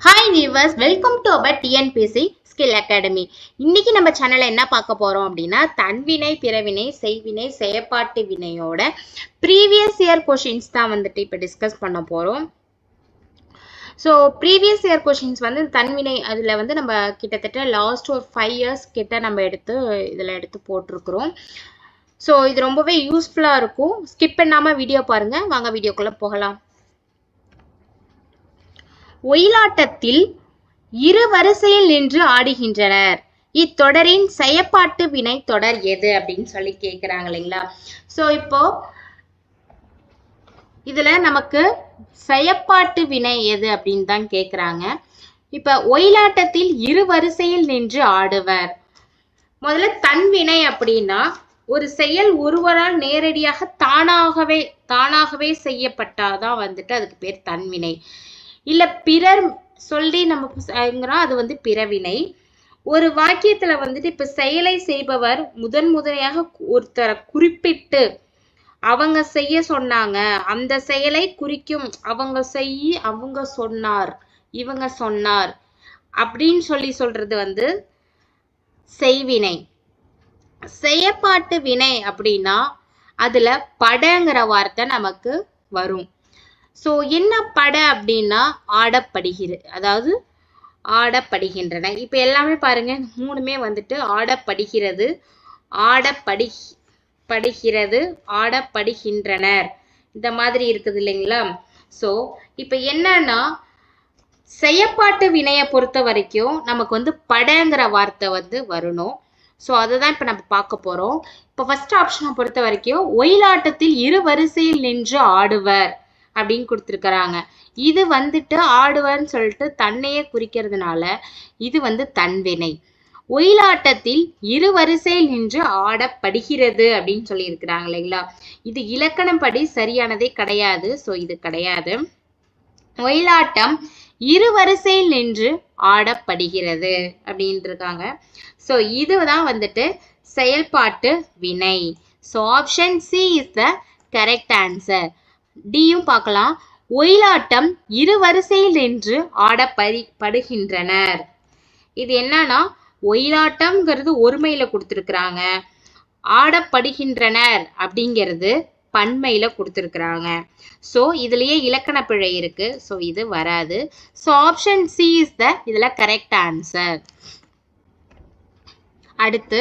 Hi viewers welcome to our TNPSC skill academy இன்னைக்கு நம்ம சேனலில் என்ன பார்க்க போறோம் அப்படின்னா தன்வினை பிறவினை செய்வினை செயற்பாட்டு வினையோட ப்ரீவியஸ் இயர் கொஷின்ஸ் தான் வந்துட்டு இப்போ டிஸ்கஸ் பண்ண போகிறோம் ஸோ ப்ரீவியஸ் இயர் கொஷின்ஸ் வந்து தன்வினை அதில் வந்து நம்ம கிட்டத்தட்ட லாஸ்ட் ஒரு ஃபைவ் இயர்ஸ் கிட்ட நம்ம எடுத்து இதில் எடுத்து போட்டிருக்கிறோம். ஸோ இது ரொம்பவே யூஸ்ஃபுல்லாக இருக்கும். ஸ்கிப் பண்ணாமல் வீடியோ பாருங்கள் வாங்க வீடியோக்குள்ளே போகலாம். ஒயிலாட்டத்தில் இரு வரிசையில் நின்று ஆடுகின்றனர். இத்தொடரின் செயப்பாட்டு வினை தொடர் எது அப்படின்னு சொல்லி கேட்குறாங்க இல்லைங்களா? சோ இப்போ இதுல நமக்கு செயப்பாட்டு வினை எது அப்படின்னு தான் கேக்குறாங்க. இப்ப ஒயிலாட்டத்தில் இரு வரிசையில் நின்று ஆடுவர். முதல்ல தன்வினை அப்படின்னா ஒரு செயல் ஒருவரால் நேரடியாக தானாகவே தானாகவே செய்யப்பட்டாதான் வந்துட்டு அதுக்கு பேர் தன்வினை இல்லை பிறர் சொல்லி நம்ம செய்கிறோம் அது வந்து பிறவினை. ஒரு வாக்கியத்துல வந்துட்டு இப்ப செயலை செய்பவர் முதன் முதலையாக ஒருத்தரை குறிப்பிட்டு அவங்க செய்ய சொன்னாங்க அந்த செயலை குறிக்கும் அவங்க செய்ய அவங்க சொன்னார் இவங்க சொன்னார் அப்படின்னு சொல்லி சொல்றது வந்து செய்வினை. செயப்பாட்டு வினை அப்படின்னா அதுல படங்கிற வார்த்தை நமக்கு வரும். ஸோ என்ன பட அப்படின்னா ஆடப்படுகிறது அதாவது ஆடப்படுகின்றன. இப்போ எல்லாமே பாருங்க மூணுமே வந்துட்டு ஆடப்படுகிறது ஆடப்படி படுகிறது ஆடப்படுகின்றனர். இந்த மாதிரி இருக்குது இல்லைங்களா? ஸோ இப்போ என்னன்னா செயப்பாட்டு வினையை பொறுத்த வரைக்கும் நமக்கு வந்து படங்கிற வார்த்தை வந்து வரணும். ஸோ அதை தான் இப்போ நம்ம பார்க்க போகிறோம் இப்போ ஃபர்ஸ்ட் ஆப்ஷனை பொறுத்த வரைக்கும் ஒயிலாட்டத்தில் இரு வரிசையில் நின்று ஆடுவர். அப்படின்னு கொடுத்துருக்குறாங்க. இது வந்துட்டு ஆடுவர்னு சொல்லிட்டு தன்னையே குறிக்கிறதுனால இது வந்து தன்வினை ஒயிலாட்டத்தில் இரு வரிசையில் நின்று ஆடப்படுகிறது அப்படின்னு சொல்லியிருக்கிறாங்க இல்லைங்களா? இது இலக்கணப்படி சரியானதே கிடையாது ஸோ இது கிடையாது. ஒயிலாட்டம் இரு வரிசையில் நின்று ஆடப்படுகிறது அப்படின்ட்டு இருக்காங்க ஸோ இதுதான் வந்துட்டு செயல்பாட்டு வினை. So option C is the correct answer டியும் பார்க்கலாம். ஒயிலாட்டம் இரு வரிசையில் நின்று ஆடப்படி படுகின்றனர். இது என்னன்னா ஒயிலாட்டம்ங்கிறது ஒருமையில கொடுத்துருக்குறாங்க. ஆடப்படுகின்றனர் அப்படிங்கிறது பன்மையில கொடுத்துருக்குறாங்க. ஸோ இதுலயே இலக்கண பிழை இருக்கு. ஸோ இது வராது. So option C is the இதுல கரெக்ட் ஆன்சர் அடுத்து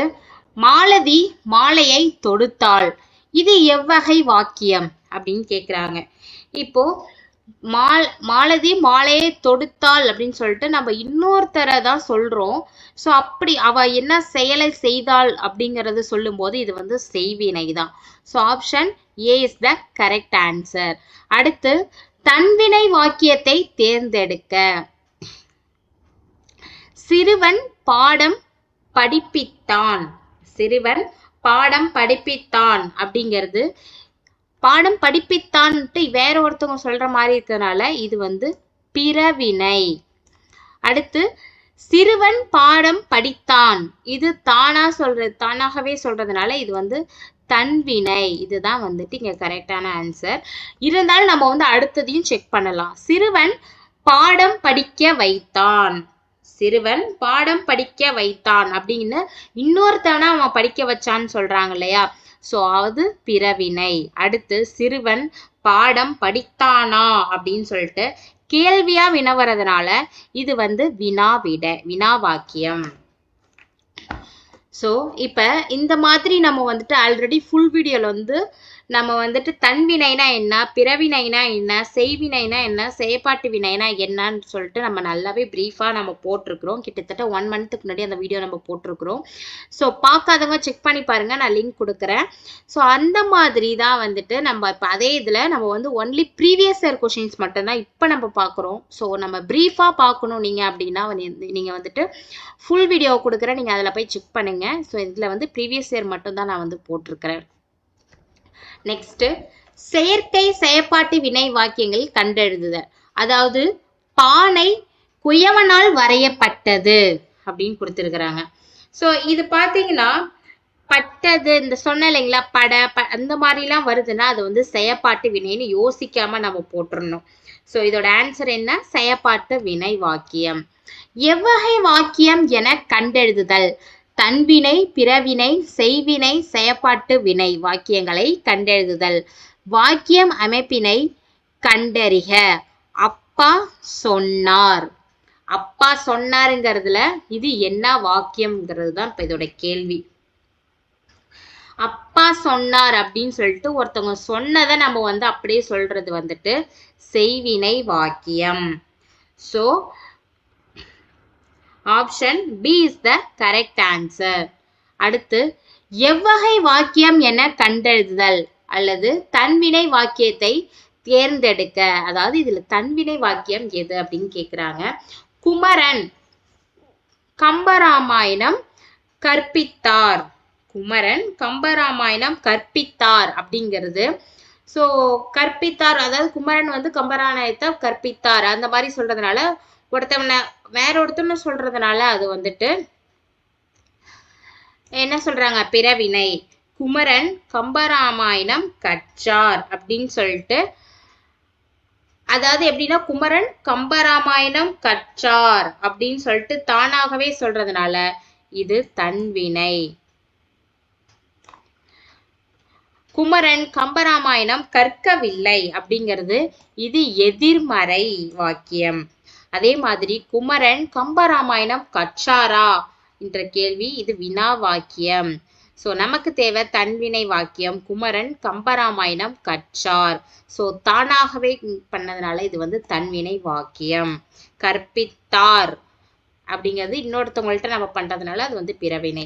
மாலதி மாலையை தொடுத்தாள். இது எவ்வகை வாக்கியம். அப்படின்னு கேக்குறாங்க. இப்போ மால் மாலதி மாலையை தொடுத்தாள் அப்படின்னு சொல்லிட்டு நம்ம இன்னொருத்தரை தான் சொல்றோம். ஸோ அப்படி அவ என்ன செயலை செய்தாள் அப்படிங்கறது சொல்லும்போது இது வந்து செய்வினை தான். So option A is the correct answer அடுத்து தன்வினை வாக்கியத்தை தேர்ந்தெடுக்க. சிறுவன் பாடம் படிப்பித்தான். சிறுவன் பாடம் படிப்பித்தான் அப்படிங்கிறது பாடம் படிப்பித்தான்ட்டு வேற ஒருத்தவங்க சொல்ற மாதிரி இருக்கிறதுனால இது வந்து பிறவினை. அடுத்து சிறுவன் பாடம் படித்தான். இது தானா சொல்றது தானாகவே சொல்றதுனால இது வந்து தன்வினை. இதுதான் வந்துட்டு இங்க கரெக்டான ஆன்சர் இருந்தாலும் நம்ம வந்து அடுத்ததையும் செக் பண்ணலாம். சிறுவன் பாடம் படிக்க வைத்தான். சிறுவன் பாடம் படிக்க வைத்தான் அப்படின்னு இன்னொருத்தவனை அவன் படிக்க வச்சான்னு சொல்றாங்க இல்லையா? ஸோ அது பிறவினை. அடுத்து சிறுவன் பாடம் படித்தானா அப்படின்னு சொல்லிட்டு கேள்வியா வினவறதுனால இது வந்து வினாவிட வினா வாக்கியம் ஸோ இப்போ இந்த மாதிரி நம்ம வந்துட்டு ஆல்ரெடி ஃபுல் வீடியோவில் வந்து நம்ம வந்துட்டு தன்வினைனா என்ன பிறவினைனா என்ன செய்வினைனா என்ன செயற்பாட்டு வினைனா என்னன்னு சொல்லிட்டு நம்ம நல்லாவே ப்ரீஃபாக நம்ம போட்டிருக்கிறோம். கிட்டத்தட்ட ஒன் மந்த்துக்கு முன்னாடி அந்த வீடியோ நம்ம போட்டிருக்கிறோம். ஸோ பார்க்காதவங்க செக் பண்ணி பாருங்கள் நான் லிங்க் கொடுக்குறேன். ஸோ அந்த மாதிரி தான் வந்துட்டு நம்ம இப்போ அதே இதில் நம்ம வந்து ஒன்லி ப்ரீவியஸ் இயர் கொஷின்ஸ் மட்டும்தான் இப்போ நம்ம பார்க்குறோம். ஸோ நம்ம ப்ரீஃபாக பார்க்கணும் நீங்கள் அப்படின்னா நீங்கள் வந்துட்டு ஃபுல் வீடியோ கொடுக்குறேன். நீங்கள் அதில் போய் செக் பண்ணுங்கள் ஸோ இதில் வந்து ப்ரீவியஸ் இயர் மட்டும்தான் நான் வந்து போட்டிருக்கிறேன். நெக்ஸ்ட் செயற்கை செயற்பாட்டு வினை வாக்கியங்கள் கண்டெழுதுதல் அதாவது பானை குயவனால் வரையப்பட்டது அப்படின்னு கொடுத்துருக்குறாங்க. ஸோ இது பார்த்தீங்கன்னா பட்டது இந்த சொன்ன இல்லைங்களா பட ப அந்த மாதிரிலாம் வருதுன்னா அது வந்து செயற்பாட்டு வினைன்னு யோசிக்காம நம்ம போட்டுறணும். ஸோ இதோட ஆன்சர் என்ன? செயப்பாட்டு வினை வாக்கியம். எவ்வகை வாக்கியம் என கண்டெழுதுதல் தன்வினை பிறவினை செய்வினை செயப்பாட்டு வினை வாக்கியங்களை கண்டெழுதுதல். வாக்கியம் அமைப்பினை கண்டறிக. அப்பா சொன்னார். அப்பா சொன்னாருங்கிறதுல இது என்ன வாக்கியம்ங்கிறது தான் இப்போ இதோட கேள்வி. அப்பா சொன்னார் அப்படின்னு சொல்லிட்டு ஒருத்தவங்க சொன்னதை நம்ம வந்து அப்படியே சொல்றது வந்துட்டு செய்வினை வாக்கியம். So option B is the correct answer அடுத்து எவ்வகை வாக்கியம் என கண்டெழுதுதல் அல்லது தன்வினை வாக்கியத்தை தேர்ந்தெடுக்க அதாவது இதுல தன்வினை வாக்கியம் எது அப்படின்னு கேக்குறாங்க. குமரன் கம்பராமாயணம் கற்பித்தார். குமரன் கம்பராமாயணம் கற்பித்தார் அப்படிங்கிறது. ஸோ கற்பித்தார் அதாவது குமரன் வந்து கம்பராமாயணத்தை கற்பித்தார். அந்த மாதிரி சொல்றதுனால ஒருத்தவனை வேற ஒருத்தன்னு சொல்றதுனால அது வந்துட்டு என்ன சொல்றாங்க? பிறவினை. குமரன் கம்பராமாயணம் கற்றார் அப்படின்னு சொல்லிட்டு அதாவது எப்படின்னா குமரன் கம்பராமாயணம் கற்றார் அப்படின்னு சொல்லிட்டு தானாகவே சொல்றதுனால இது தன்வினை. குமரன் கம்பராமாயணம் கற்கவில்லை அப்படிங்கிறது இது எதிர்மறை வாக்கியம். அதே மாதிரி குமரன் கம்பராமாயணம் கற்றாரா என்ற கேள்வி இது வினா வாக்கியம். ஸோ நமக்கு தேவை தன்வினை வாக்கியம். குமரன் கம்பராமாயணம் கற்றார். ஸோ தானாகவே பண்ணதுனால இது வந்து தன்வினை வாக்கியம். கற்பித்தார் அப்படிங்கிறது இன்னொருத்தவங்கள்ட்ட நம்ம பண்றதுனால அது வந்து பிறவினை.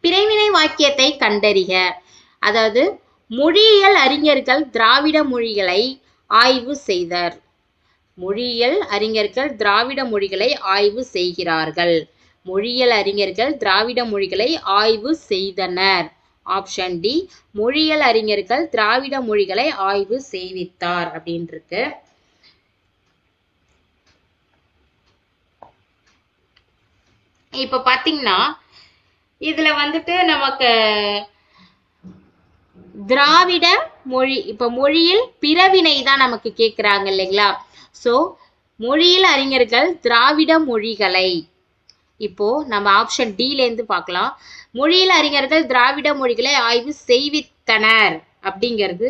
பிறவினை வாக்கியத்தை கண்டறிக. அதாவது மொழியியல் அறிஞர்கள் திராவிட மொழிகளை ஆய்வு செய்தர். மொழியியல் அறிஞர்கள் திராவிட மொழிகளை ஆய்வு செய்கிறார்கள். மொழியியல் அறிஞர்கள் திராவிட மொழிகளை ஆய்வு செய்தனர். ஆப்ஷன் டி மொழியியல் அறிஞர்கள் திராவிட மொழிகளை ஆய்வு செய்வித்தார் அப்படின்னு இருக்கு இப்ப பாத்தீங்கன்னா இதுல வந்துட்டு நமக்கு திராவிட மொழி இப்ப மொழியில் பிறவினை தான் நமக்கு கேக்குறாங்க இல்லைங்களா? ஸோ மொழியில் அறிஞர்கள் திராவிட மொழிகளை. இப்போ நம்ம ஆப்ஷன் டிலேருந்து பார்க்கலாம் மொழியில் அறிஞர்கள் திராவிட மொழிகளை ஆய்வு செய்வித்தனர் அப்படிங்கிறது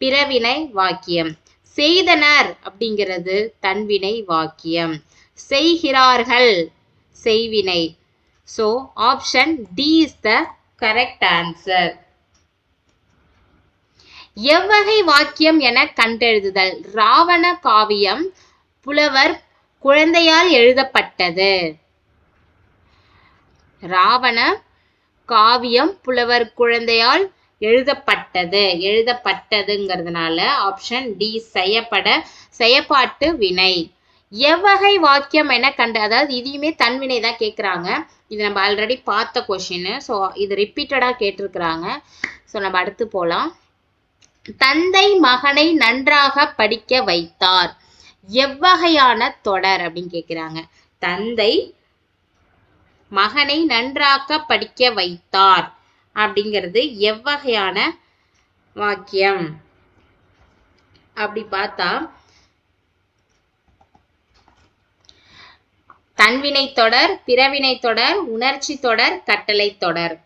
பிறவினை வாக்கியம். செய்தனர் அப்படிங்கிறது தன்வினை வாக்கியம். செய்கிறார்கள் செய்வினை. So option D is the correct answer எவ்வகை வாக்கியம் என கண்டெழுதுதல். ராவண காவியம் புலவர் குழந்தையால் எழுதப்பட்டது. ராவண காவியம் புலவர் குழந்தையால் எழுதப்பட்டது. எழுதப்பட்டதுங்கிறதுனால ஆப்ஷன் டி செய்யப்பட செய்யப்பாட்டு வினை. எவ்வகை வாக்கியம் என கண்டு அதாவது இதையுமே தன்வினை தான் கேட்குறாங்க. இது நம்ம ஆல்ரெடி பார்த்த கொஷின் ஸோ இது ரிப்பீட்டடாக கேட்டிருக்கிறாங்க. ஸோ நம்ம அடுத்து போகலாம் தந்தை மகனை நன்றாக படிக்க வைத்தார். எவ்வகையான தொடர் அப்படின்னு கேட்குறாங்க தந்தை மகனை நன்றாக படிக்க வைத்தார் அப்படிங்கிறது எவ்வகையான வாக்கியம்? அப்படி பார்த்தா தன்வினை தொடர் பிறவினை தொடர் உணர்ச்சி தொடர் கட்டளை தொடர்.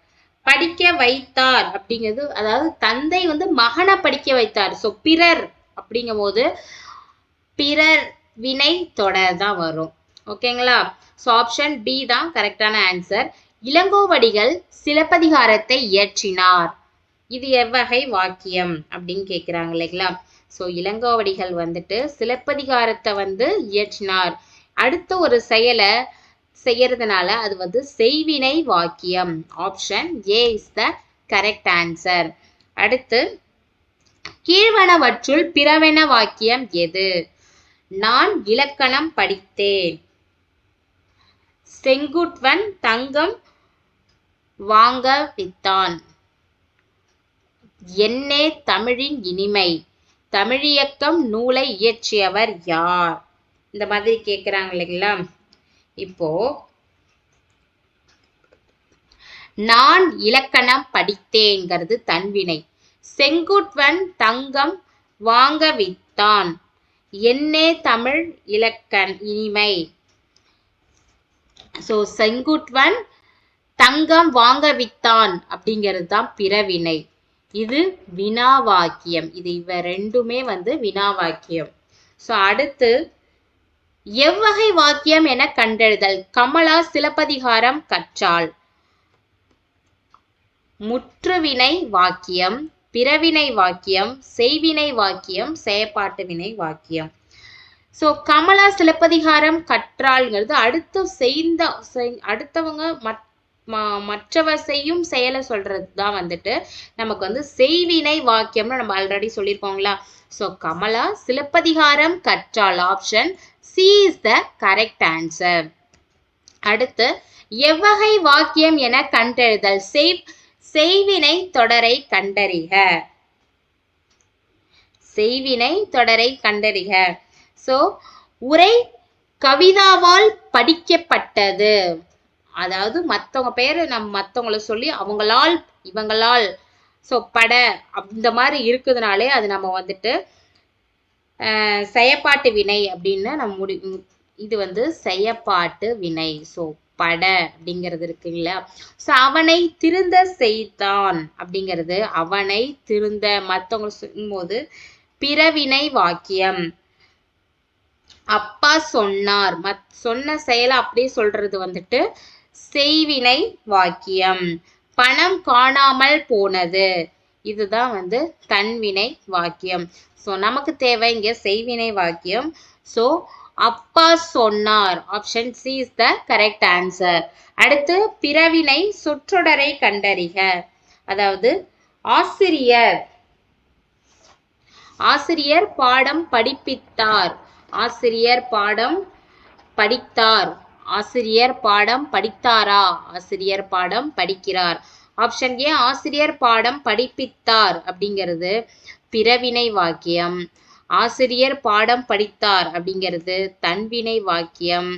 படிக்க வைத்தார் அப்படிங்கிறது அதாவது தந்தை வந்து மகனை படிக்க வைத்தார். ஸோ பிறர் அப்படிங்கும் போது பிறர் வினை தொடர் தான் வரும். ஓகேங்களா ஸோ ஆப்ஷன் பி தான் கரெக்டான ஆன்சர் இளங்கோவடிகள் சிலப்பதிகாரத்தை இயற்றினார். இது எவ்வகை வாக்கியம் அப்படின்னு கேட்குறாங்க இல்லைங்களா? ஸோ இளங்கோவடிகள் வந்துட்டு சிலப்பதிகாரத்தை வந்து இயற்றினார். அடுத்த ஒரு செயலை செய்யறதுனால அது வந்து செய்வினை வாக்கியம். Option A is the correct answer அடுத்து கீழ்வனவற்றுள் பிறவென வாக்கியம் எது? நான் இலக்கணம் படித்தேன். செங்குட்வன் தங்கம் வாங்க வித்தான். என்னே தமிழின் இனிமை. தமிழியக்கம் நூலை இயற்றியவர் யார்? இந்த மாதிரி கேட்குறாங்க இல்லைங்களா? இப்போ நான் இலக்கணம் படித்தேங்கிறது தன்வினை செங்குட்வன் தங்கம் வாங்க வித்தான் என்னே தமிழ் இலக்கண் இனிமை. ஸோ செங்குட்வன் தங்கம் வாங்க வித்தான் அப்படிங்கிறது தான் பிறவினை. இது வினா வாக்கியம் இது இவ ரெண்டுமே வந்து வினா வாக்கியம் ஸோ அடுத்து எவ்வகை வாக்கியம் என கண்டெழுதல். கமலா சிலப்பதிகாரம் கற்றாள். முற்றுவினை வாக்கியம் பிறவினை வாக்கியம் செய்வினை வாக்கியம் செயப்பாட்டு வினை வாக்கியம். ஸோ கமலா சிலப்பதிகாரம் கற்றாள்ங்கிறது. அடுத்து செய்த செய்- அடுத்தவங்க மற்- ம- மற்றவர் செய்யும் செயலை சொல்றது தான் வந்துட்டு நமக்கு வந்து செய்வினை வாக்கியம்னு நம்ம ஆல்ரெடி சொல்லியிருக்கோங்களா so Kamala Silappathikaram கற்றாள். Option C is the correct answer அடுத்து எவ்வகை வாக்கியம் என கண்டெழுதல் செய் செய்வினை தொடரை கண்டறிக. செய்வினை தொடரை கண்டறிக. ஸோ உரை கவிதாவால் படிக்கப்பட்டது. அதாவது மற்றவங்க பேர் நம்ம மற்றவங்கள சொல்லி அவங்களால் இவங்களால். ஸோ பட அந்த மாதிரி இருக்குதுனாலே அது நம்ம வந்துட்டு செயப்பாட்டு வினை அப்படின்னு நம்ம முடி இது வந்து செயப்பாட்டு வினை. ஸோ பட அப்படிங்கிறது இருக்குங்களா? ஸோ அவனை திருந்த செய்தான் அப்படிங்கிறது அவனை திருந்த மற்றவங்க சொல்லும்போது பிறவினை வாக்கியம். அப்பா சொன்னார். மத் சொன்ன செயலை அப்படியே சொல்றது வந்துட்டு செய்வினை வாக்கியம். பணம் காணாமல் போனது. இதுதான் வந்து தன்வினை வாக்கியம். ஸோ நமக்கு தேவை இங்க செய்வினை வாக்கியம். ஸோ அப்பா சொன்னார். Option C is the correct answer அடுத்து பிறவினை சொற்றொடரை கண்டறிக. அதாவது ஆசிரியர். ஆசிரியர் பாடம் படிப்பித்தார். ஆசிரியர் பாடம் படித்தார். ஆசிரியர் பாடம் படித்தாரா? ஆசிரியர் பாடம் படிக்கிறார். ஆப்ஷன் ஏ ஆசிரியர் பாடம் படிப்பித்தார் அப்படிங்கிறது. பிறவினை வாக்கியம் ஆசிரியர் பாடம் படித்தார் அப்படிங்கிறது தன்வினை வாக்கியம்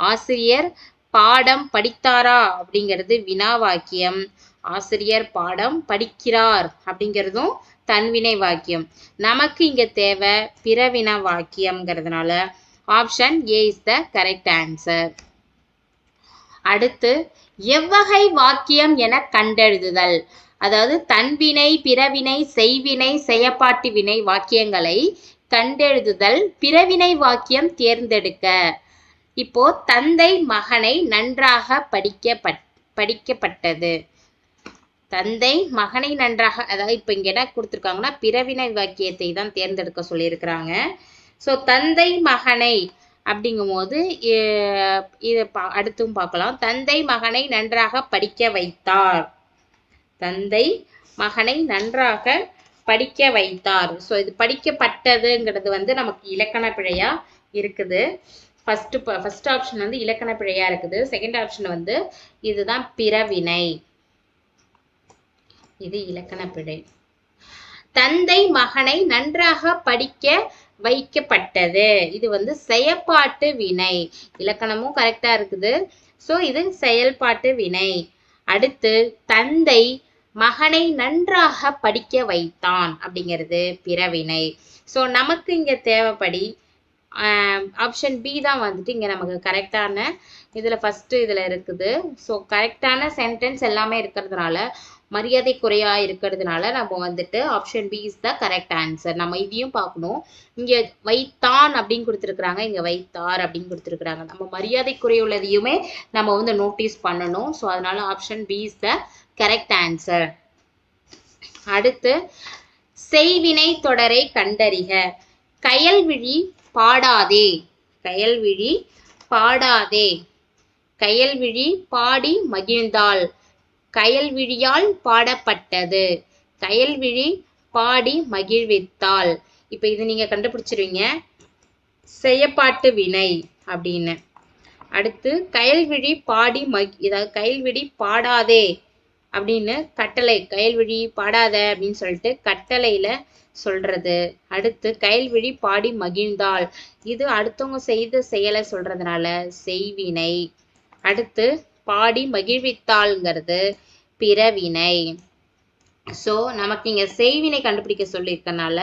ஆசிரியர் பாடம் படித்தாரா அப்படிங்கிறது வினா வாக்கியம் ஆசிரியர் பாடம் படிக்கிறார் அப்படிங்கிறதும் தன்வினை வாக்கியம் நமக்கு இங்க தேவை பிறவினா வாக்கியம்ங்கிறதுனால option A is the correct answer அடுத்து எவ்வகை வாக்கியம் என கண்டெழுதுதல் அதாவது தன்வினை பிறவினை செய்வினை செயப்பாட்டு வினை வாக்கியங்களை கண்டெழுதுதல் பிறவினை வாக்கியம் தேர்ந்தெடுக்க. இப்போ தந்தை மகனை நன்றாக படிக்க படிக்கப்பட்டது. தந்தை மகனை நன்றாக அதாவது இப்போ இங்கே என்ன கொடுத்துருக்காங்கன்னா பிறவினை வாக்கியத்தை தான் தேர்ந்தெடுக்க சொல்லியிருக்கிறாங்க. ஸோ தந்தை மகனை அப்படிங்கும்போது இது இதை பா- அடுத்தும் பார்க்கலாம். தந்தை மகனை நன்றாக படிக்க வைத்தார். தந்தை மகனை நன்றாக படிக்க வைத்தார். ஸோ இது படிக்கப்பட்டதுங்கிறது வந்து நமக்கு இலக்கண பிழையா இருக்குது. ஃபஸ்ட்டு ஃபஸ்ட் ஆப்ஷன் வந்து இலக்கண பிழையா இருக்குது. செகண்ட் ஆப்ஷன் வந்து இதுதான் பிறவினை. இது இலக்கண பிழை. தந்தை மகனை நன்றாக படிக்க வைக்கப்பட்டது. இது வந்து செயற்பாட்டு வினை. இலக்கணமும் கரெக்டா இருக்குது. ஸோ இது செயல்பாட்டு வினை. அடுத்து தந்தை மகனை நன்றாக படிக்க வைத்தான் அப்படிங்கிறது பிறவினை. ஸோ நமக்கு இங்கே தேவைப்படி ஆப்ஷன் பி தான் வந்துட்டு இங்க நமக்கு கரெக்டான இதில் ஃபஸ்ட்டு இதில் இருக்குது. ஸோ கரெக்டான சென்டென்ஸ் எல்லாமே இருக்கிறதுனால மரியாதை குறையா இருக்கிறதுனால நம்ம வந்துட்டு option B is the correct answer நம்ம இதையும் பார்க்கணும். இங்கே வைத்தான் அப்படின்னு கொடுத்துருக்குறாங்க இங்க வைத்தார் அப்படின்னு கொடுத்துருக்குறாங்க. நம்ம மரியாதை குறையுள்ளதையுமே நம்ம வந்து நோட்டீஸ் பண்ணணும். ஸோ அதனால option B is the correct answer அடுத்து செய்வினை தொடரை கண்டறிக. கயல்விழி பாடாதே. கயல்விழி பாடாதே. கயல்விழி பாடி மகிழ்ந்தாள். கயல்விழியால் பாடப்பட்டது. கயல்விழி பாடி மகிழ்வித்தாள். இப்போ இது நீங்கள் கண்டுபிடிச்சிருவீங்க. செய்யப்பாட்டு வினை அப்படின்னு. அடுத்து கயல்விழி பாடி மகி இதாவது கயல்விழி பாடாதே. அப்படின்னு கட்டளை கயல்விழி பாடாத அப்படின்னு சொல்லிட்டு கட்டளையில சொல்றது. அடுத்து கயல்விழி பாடி மகிழ்ந்தாள். இது அடுத்தவங்க செய்த செயலை சொல்றதுனால செய்வினை. அடுத்து பாடி மகிழ்வித்தாள்ங்கிறது பிறவினை. ஸோ நமக்கு இங்க செய்வினை கண்டுபிடிக்க சொல்லியிருக்கனால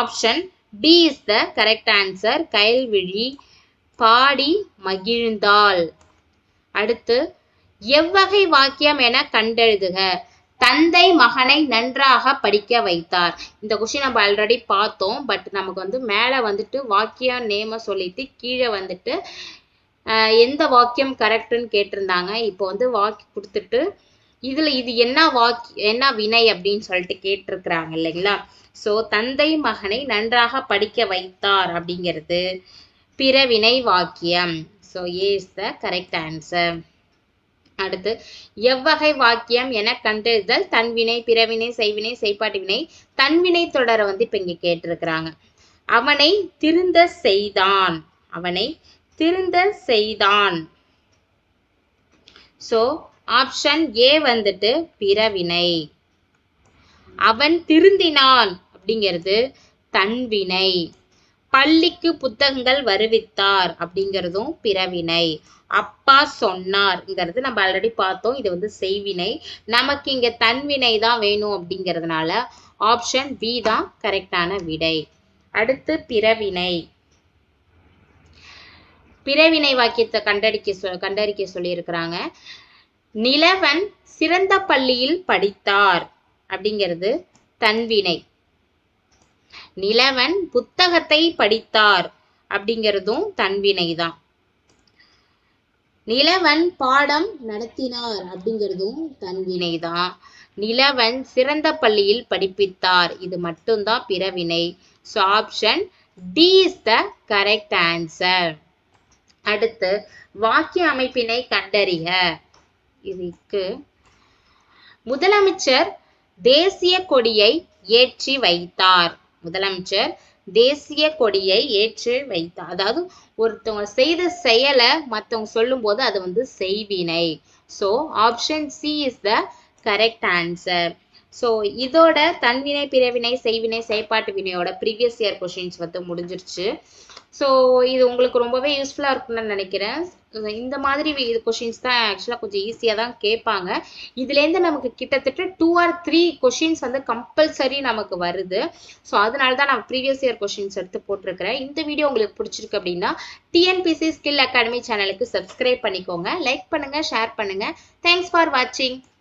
option D is the correct answer Kayalvizhi பாடி மகிழ்ந்தாள். அடுத்து எவ்வகை வாக்கியம் என கண்டெழுதுக. தந்தை மகனை நன்றாக படிக்க வைத்தார். இந்த கொஷின் நம்ம ஆல்ரெடி பார்த்தோம். பட் நமக்கு வந்து மேலே வந்துட்டு வாக்கியம் நேம சொல்லிட்டு கீழே வந்துட்டு எந்த வாக்கியம் கரெக்டுன்னு கேட்டிருந்தாங்க. இப்போ வந்து வாக்கி கொடுத்துட்டு இதில் இது என்ன வாக்கி என்ன வினை அப்படின்னு சொல்லிட்டு கேட்டிருக்கிறாங்க இல்லைங்களா? ஸோ தந்தை மகனை நன்றாக படிக்க வைத்தார் அப்படிங்கிறது பிறவினை வாக்கியம். So A is the correct answer அடுத்து எவ்வகை வாக்கியம் என கண்டறிதல் தன்வினை பிறவினை செய்வினை செய்பாட்டு வினை தன்வினை தொடர வந்து இப்ப இங்க கேட்டிருக்கிறாங்க. அவனை திருந்த செய்தான். அவனை திருந்த செய்தான். சோ ஆப்ஷன் ஏ வந்துட்டு பிறவினை. அவன் திருந்தினான் அப்படிங்கிறது தன்வினை பள்ளிக்கு புத்தகங்கள் வருவித்தார் அப்படிங்கிறதும் பிறவினை. அப்பா சொன்னார்ங்கிறது நம்ம ஆல்ரெடி பார்த்தோம். இது வந்து செய்வினை. நமக்கு இங்க தன்வினை தான் வேணும் அப்படிங்கிறதுனால ஆப்ஷன் பி தான் கரெக்டான விடை. அடுத்து பிறவினை. பிறவினை வாக்கியத்தை கண்டறிக்க சொ கண்டறிக்க சொல்லியிருக்கிறாங்க. நிலவன் சிறந்த பள்ளியில் படித்தார் அப்படிங்கிறது தன்வினை. நிலவன் புத்தகத்தை படித்தார் அப்படிங்கிறதும் தன்வினை தான் நிலவன் பாடம் நடத்தினார் அப்படிங்கிறதும் தன்வினை தான் நிலவன் சிறந்த பள்ளியில் படிப்பித்தார். இது மட்டும்தான் பிறவினை. So option D is the correct answer அடுத்து வாக்கிய அமைப்பினை கண்டறிக. இதுக்கு முதலமைச்சர் தேசிய கொடியை ஏற்றி வைத்தார். முதலமைச்சர் தேசிய கொடியை ஏற்று வைத்தார். அதாவது ஒருத்தவங்க செய்த செயலை மற்றவங்க சொல்லும்போது அது வந்து செய்வினை. So option C is the correct answer so இதோட தன்வினை பிறவினை செய்வினை செயற்பாட்டு வினையோட ப்ரீவியஸ் இயர் கொஷின்ஸ் வந்து முடிஞ்சிருச்சு. ஸோ இது உங்களுக்கு ரொம்பவே யூஸ்ஃபுல்லாக இருக்கும்னு நினைக்கிறேன். இந்த மாதிரி கொஷின்ஸ் தான் ஆக்சுவலாக கொஞ்சம் ஈஸியாக தான் கேட்பாங்க. இதுலேருந்து நமக்கு கிட்டத்தட்ட டூ ஆர் த்ரீ கொஷின்ஸ் வந்து கம்பல்சரி நமக்கு வருது. ஸோ அதனால தான் நான் ப்ரீவியஸ் இயர் கொஷின்ஸ் எடுத்து போட்டிருக்கிறேன். இந்த வீடியோ உங்களுக்கு பிடிச்சிருக்கு அப்படின்னா டிஎன்பிசி ஸ்கில் அகாடமி சேனலுக்கு சப்ஸ்கிரைப் பண்ணிக்கோங்க. லைக் பண்ணுங்கள் ஷேர் பண்ணுங்கள் தேங்க்ஸ் ஃபார் வாட்சிங்